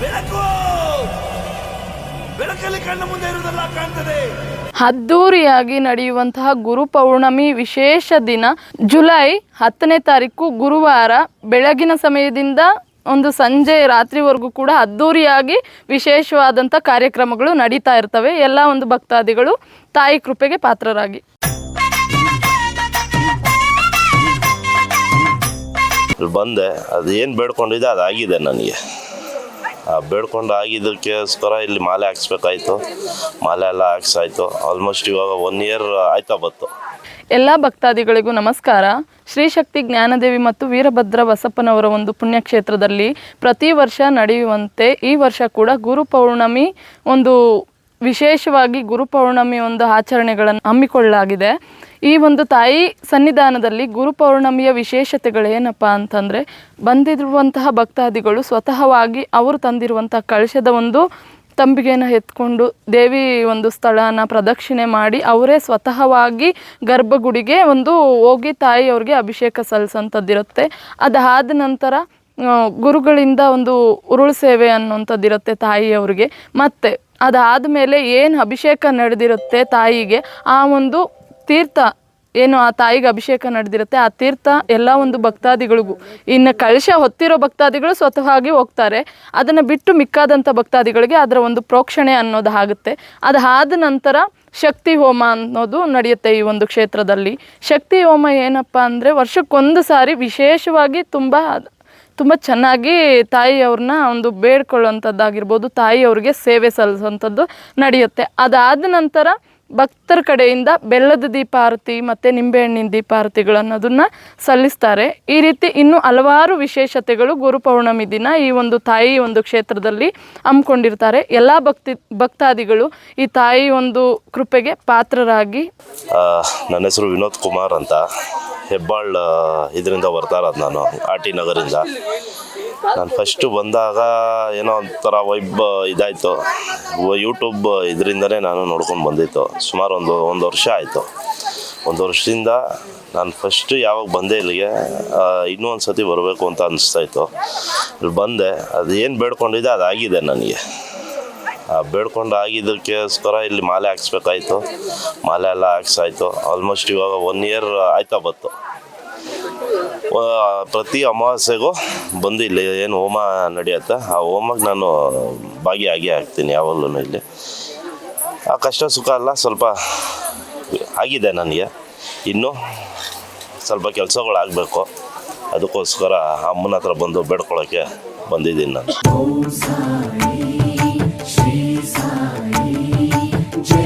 ಬೆಳಕು! ಬೆಳಕಲ್ಲಿ ಕಣ್ಣ ಮುಂದೆ ಇರುವುದೆಲ್ಲ ಕಾಣ್ತದೆ. ಅದ್ದೂರಿಯಾಗಿ ನಡೆಯುವಂತಹ ಗುರು ಪೌರ್ಣಮಿ ವಿಶೇಷ ದಿನ ಜುಲೈ ಹತ್ತನೇ ತಾರೀಕು ಗುರುವಾರ ಬೆಳಗಿನ ಸಮಯದಿಂದ ಒಂದು ಸಂಜೆ ರಾತ್ರಿವರೆಗೂ ಕೂಡ ಅದ್ದೂರಿಯಾಗಿ ವಿಶೇಷವಾದಂಥ ಕಾರ್ಯಕ್ರಮಗಳು ನಡೀತಾ ಇರ್ತವೆ. ಎಲ್ಲ ಒಂದು ಭಕ್ತಾದಿಗಳು ತಾಯಿ ಕೃಪೆಗೆ ಪಾತ್ರರಾಗಿ. ಬಂದೆ ಅದು ಏನು ಬೇಡ್ಕೊಂಡಿದ್ದೆ ಅದಾಗಿದೆ ನನಗೆ. ಬೇಡ್ಕೊಂಡು ಆಗಿದ್ದಕ್ಕೋಸ್ಕರ ಇಲ್ಲಿ ಮಾಲೆ ಹಾಕ್ಸ್ಬೇಕಾಯ್ತು. ಮಾಲೆ ಎಲ್ಲ ಹಾಕ್ಸಾಯ್ತು. ಆಲ್ಮೋಸ್ಟ್ ಇವಾಗ ಒನ್ ಇಯರ್ ಆಯ್ತಾ ಬತ್ತು ಎಲ್ಲ ಭಕ್ತಾದಿಗಳಿಗೂ ನಮಸ್ಕಾರ. ಶ್ರೀ ಶಕ್ತಿ ಜ್ಞಾನದೇವಿ ಮತ್ತು ವೀರಭದ್ರ ಬಸಪ್ಪನವರ ಒಂದು ಪುಣ್ಯಕ್ಷೇತ್ರದಲ್ಲಿ ಪ್ರತಿ ವರ್ಷ ನಡೆಯುವಂತೆ ಈ ವರ್ಷ ಕೂಡ ಗುರು ಪೌರ್ಣಮಿ ಒಂದು ವಿಶೇಷವಾಗಿ ಗುರುಪೌರ್ಣಮಿ ಒಂದು ಆಚರಣೆಗಳನ್ನು ಹಮ್ಮಿಕೊಳ್ಳಲಾಗಿದೆ. ಈ ಒಂದು ತಾಯಿ ಸನ್ನಿಧಾನದಲ್ಲಿ ಗುರುಪೌರ್ಣಮಿಯ ವಿಶೇಷತೆಗಳು ಏನಪ್ಪ ಅಂತಂದರೆ, ಬಂದಿರುವಂತಹ ಭಕ್ತಾದಿಗಳು ಸ್ವತಃವಾಗಿ ಅವರು ತಂದಿರುವಂತಹ ಕಳಶದ ಒಂದು ತಂಬಿಗೆನ ಎತ್ಕೊಂಡು ದೇವಿ ಒಂದು ಸ್ಥಳನ ಪ್ರದಕ್ಷಿಣೆ ಮಾಡಿ ಅವರೇ ಸ್ವತಃವಾಗಿ ಗರ್ಭಗುಡಿಗೆ ಒಂದು ಹೋಗಿ ತಾಯಿಯವ್ರಿಗೆ ಅಭಿಷೇಕ ಸಲ್ಲಿಸೋಂಥದ್ದಿರುತ್ತೆ. ಅದಾದ ನಂತರ ಗುರುಗಳಿಂದ ಒಂದು ಉರುಳು ಸೇವೆ ಅನ್ನುವಂಥದ್ದಿರುತ್ತೆ ತಾಯಿಯವ್ರಿಗೆ. ಮತ್ತು ಅದಾದ ಮೇಲೆ ಏನು ಅಭಿಷೇಕ ನಡೆದಿರುತ್ತೆ ತಾಯಿಗೆ, ಆ ಒಂದು ತೀರ್ಥ, ಏನು ಆ ತಾಯಿಗೆ ಅಭಿಷೇಕ ನಡೆದಿರುತ್ತೆ, ಆ ತೀರ್ಥ ಎಲ್ಲ ಒಂದು ಭಕ್ತಾದಿಗಳಿಗೂ. ಇನ್ನು ಕಳಶ ಹೊತ್ತಿರೋ ಭಕ್ತಾದಿಗಳು ಸ್ವತಃವಾಗಿ ಹೋಗ್ತಾರೆ. ಅದನ್ನು ಬಿಟ್ಟು ಮಿಕ್ಕಾದಂಥ ಭಕ್ತಾದಿಗಳಿಗೆ ಅದರ ಒಂದು ಪ್ರೋಕ್ಷಣೆ ಅನ್ನೋದು ಆಗುತ್ತೆ. ಅದಾದ ನಂತರ ಶಕ್ತಿ ಹೋಮ ಅನ್ನೋದು ನಡೆಯುತ್ತೆ ಈ ಒಂದು ಕ್ಷೇತ್ರದಲ್ಲಿ. ಶಕ್ತಿ ಹೋಮ ಏನಪ್ಪ ಅಂದರೆ ವರ್ಷಕ್ಕೊಂದು ಸಾರಿ ವಿಶೇಷವಾಗಿ ತುಂಬ ತುಂಬ ಚೆನ್ನಾಗಿ ತಾಯಿಯವ್ರನ್ನ ಒಂದು ಬೇಡ್ಕೊಳ್ಳೋಂಥದ್ದಾಗಿರ್ಬೋದು ತಾಯಿಯವ್ರಿಗೆ ಸೇವೆ ಸಲ್ಲಿಸುವಂಥದ್ದು ನಡೆಯುತ್ತೆ. ಅದಾದ ನಂತರ ಭಕ್ತರ ಕಡೆಯಿಂದ ಬೆಲ್ಲದ ದೀಪಾರತಿ ಮತ್ತು ನಿಂಬೆಹಣ್ಣಿನ ದೀಪಾರತಿಗಳನ್ನೋದನ್ನು ಸಲ್ಲಿಸ್ತಾರೆ. ಈ ರೀತಿ ಇನ್ನೂ ಹಲವಾರು ವಿಶೇಷತೆಗಳು ಗುರು ಪೌರ್ಣಮಿ ದಿನ ಈ ಒಂದು ತಾಯಿ ಒಂದು ಕ್ಷೇತ್ರದಲ್ಲಿ ಹಮ್ಮಿಕೊಂಡಿರ್ತಾರೆ. ಎಲ್ಲ ಭಕ್ತಿ, ಭಕ್ತಾದಿಗಳು ಈ ತಾಯಿ ಒಂದು ಕೃಪೆಗೆ ಪಾತ್ರರಾಗಿ ನನ್ನ ಹೆಸರು ವಿನೋದ್ ಕುಮಾರ್ ಅಂತ. ಹೆಬ್ಬಾಳ್ ಇದರಿಂದ ಬರ್ತಾ ಇರೋದು ನಾನು, ಆರ್ ಟಿ ನಗರಿಂದ. ನಾನು ಫಸ್ಟು ಬಂದಾಗ ಏನೋ ಒಂಥರ ವೈಬ್ ಇದಾಯಿತು. ಯೂಟ್ಯೂಬ್ ಇದರಿಂದನೇ ನಾನು ನೋಡ್ಕೊಂಡು ಬಂದಿತ್ತು. ಸುಮಾರು ಒಂದು ಒಂದು ವರ್ಷ ಆಯಿತು. ಒಂದು ವರ್ಷದಿಂದ ನಾನು ಫಸ್ಟು ಯಾವಾಗ ಬಂದೆ ಇಲ್ಲಿಗೆ ಇನ್ನೂ ಒಂದು ಸತಿ ಬರಬೇಕು ಅಂತ ಅನಿಸ್ತಾಯಿತ್ತು ಇಲ್ಲಿ ಬಂದೆ. ಅದು ಏನು ಬೇಡ್ಕೊಂಡಿದ್ದೆ ಅದಾಗಿದೆ ನನಗೆ. ಬೇಡ್ಕೊಂಡು ಆಗಿದ್ದಕ್ಕೋಸ್ಕರ ಇಲ್ಲಿ ಮಾಲೆ ಹಾಕ್ಸ್ಬೇಕಾಯ್ತು. ಮಾಲೆ ಎಲ್ಲ ಹಾಕ್ಸಾಯ್ತು. ಆಲ್ಮೋಸ್ಟ್ ಇವಾಗ ಒನ್ ಇಯರ್ ಆಯ್ತಾ ಬಂತು. ಪ್ರತಿ ಅಮಾವಾಸ್ಯೆಗೂ ಬಂದು ಇಲ್ಲಿ ಏನು ಹೋಮ ನಡೆಯುತ್ತೆ? ಆ ಹೋಮಕ್ಕೆ ನಾನು ಭಾಗಿಯಾಗಿ ಆಗ್ತೀನಿ ಯಾವಾಗಲೂ ಇಲ್ಲಿ. ಆ ಕಷ್ಟ ಸುಖ ಅಲ್ಲ ಸ್ವಲ್ಪ ಆಗಿದೆ ನನಗೆ. ಇನ್ನು ಸ್ವಲ್ಪ ಕೆಲಸಗಳಾಗಬೇಕು ಅದಕ್ಕೋಸ್ಕರ ಅಮ್ಮನ ಹತ್ರ ಬಂದು ಬೇಡ್ಕೊಳ್ಳೋಕ್ಕೆ ಬಂದಿದ್ದೀನಿ ನಾನು. see.